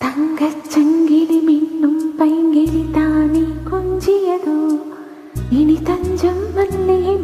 தங்கச் சங்கிலி மின்னும் பைங்கிலி தானே கொஞ்சியதோ? இனி தஞ்சம் மல்லிகை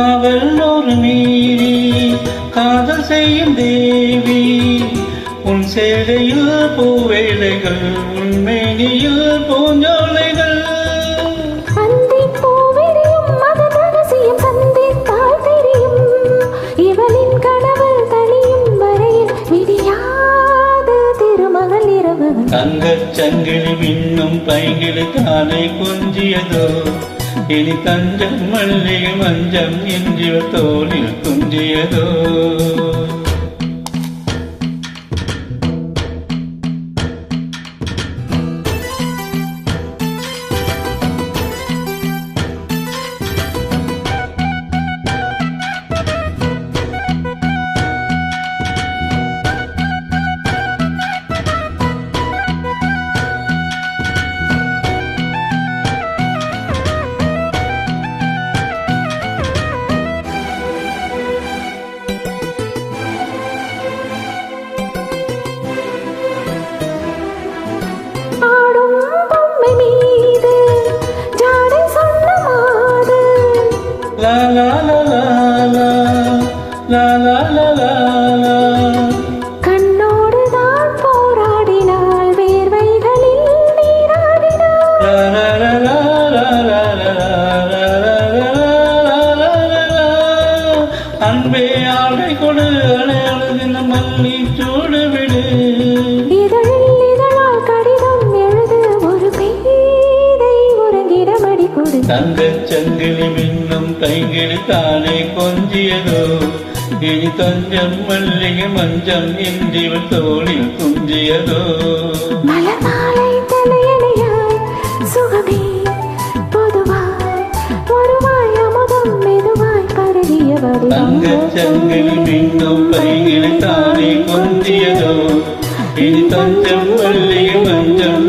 அவள் ஒரு மீறி காதல் செய்யும் தேவி உன் சேலையில் பூவேலைகள் உன் மேனியில் பூஞ்சோலைகள் தங்கச் சங்கிலி மின்னும் பைங்கிலி தானே கொஞ்சியதோ ഇനി തഞ്ചം മല്ലിക മഞ്ചം എഞ്ചിവ തോളിൽ കുഞ്ചിയതോ la la la. தங்க சங்கிலி மின்னும் கைகள் தானே கொஞ்சியதோ? கிளி தஞ்சம் மல்லிகை மஞ்சம் என்றிவள் தோளில் துஞ்சியதோ தங்கச்சங்கில் மீண்டும் பையில் தானே கொஞ்சியதோ? இது தஞ்சம் மல்லிகை மஞ்சம்